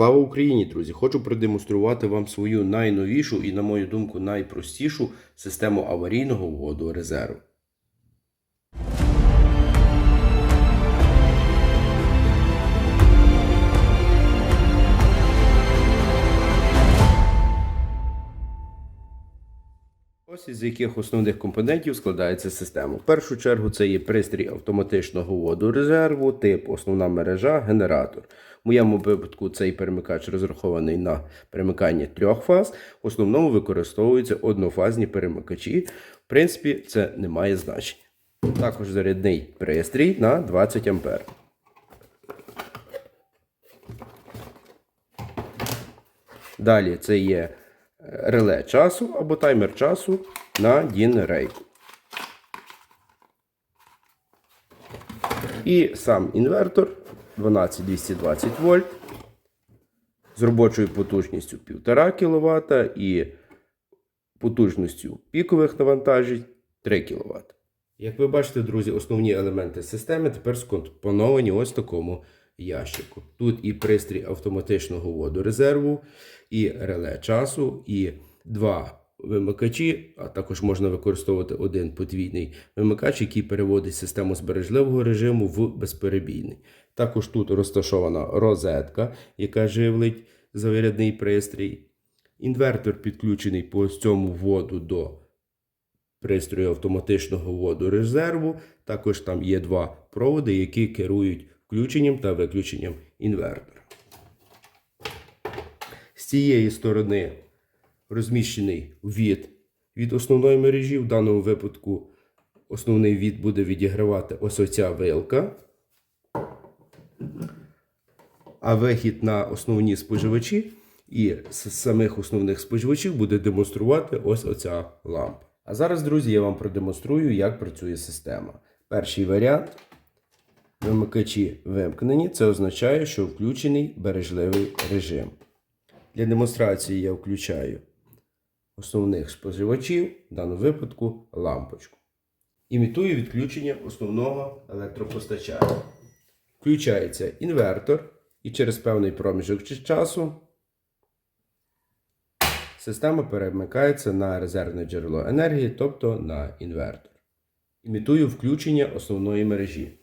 Слава Україні, друзі! Хочу продемонструвати вам свою найновішу і, на мою думку, найпростішу систему аварійного вводу резерву. Ось із яких основних компонентів складається система. В першу чергу це є пристрій автоматичного вводу резерву, тип основна мережа, генератор. В моєму випадку цей перемикач розрахований на перемикання трьох фаз. В основному використовуються однофазні перемикачі. В принципі, це не має значення. Також зарядний пристрій на 20 А. Далі це є реле часу або таймер часу на DIN. І сам інвертор 12220 вольт з робочою потужністю 1,5 кВт і потужністю пікових навантажень 3 кВт. Як ви бачите, друзі, основні елементи системи тепер скомпоновані ось такому ящику. Тут і пристрій автоматичного вводу резерву, і реле часу, і два вимикачі, а також можна використовувати один подвійний вимикач, який переводить систему збережливого режиму в безперебійний. Також тут розташована розетка, яка живлить зарядний пристрій. Інвертор підключений по цьому вводу до пристрою автоматичного вводу резерву. Також там є два проводи, які керують включенням та виключенням інвертора. З цієї сторони розміщений від від основної мережі. В даному випадку основний від буде відігравати ось оця вилка. А вихід на основні споживачі і з самих основних споживачів буде демонструвати ось оця лампа. А зараз, друзі, я вам продемонструю, як працює система. Перший варіант. Вимикачі вимкнені, це означає, що включений бережливий режим. Для демонстрації я включаю основних споживачів, в даному випадку лампочку. Імітую відключення основного електропостачання. Включається інвертор, і через певний проміжок часу система перемикається на резервне джерело енергії, тобто на інвертор. Імітую включення основної мережі.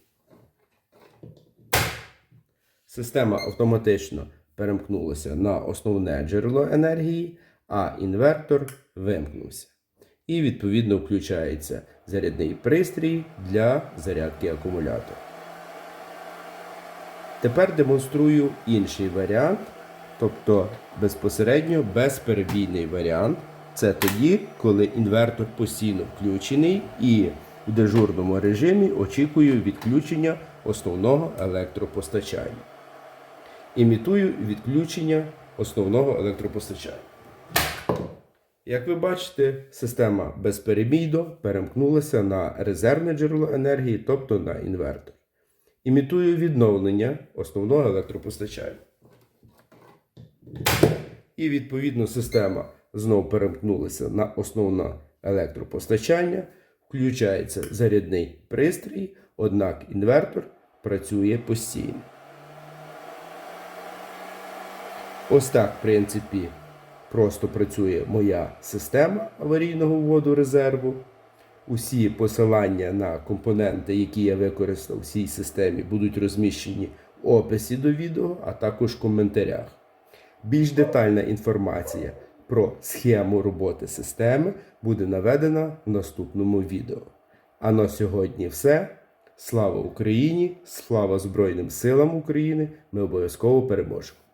Система автоматично перемкнулася на основне джерело енергії, а інвертор вимкнувся. І відповідно включається зарядний пристрій для зарядки акумулятора. Тепер демонструю інший варіант, тобто безпосередньо безперебійний варіант. Це тоді, коли інвертор постійно включений і в дежурному режимі очікую відключення основного електропостачання. Імітую відключення основного електропостачання. Як ви бачите, система безперебійно перемкнулася на резервне джерело енергії, тобто на інвертор. Імітую відновлення основного електропостачання. І відповідно система знову перемкнулася на основне електропостачання. Включається зарядний пристрій, однак інвертор працює постійно. Ось так, в принципі, просто працює моя система аварійного вводу резерву. Усі посилання на компоненти, які я використав в цій системі, будуть розміщені в описі до відео, а також в коментарях. Більш детальна інформація про схему роботи системи буде наведена в наступному відео. А на сьогодні все. Слава Україні! Слава Збройним силам України! Ми обов'язково переможемо!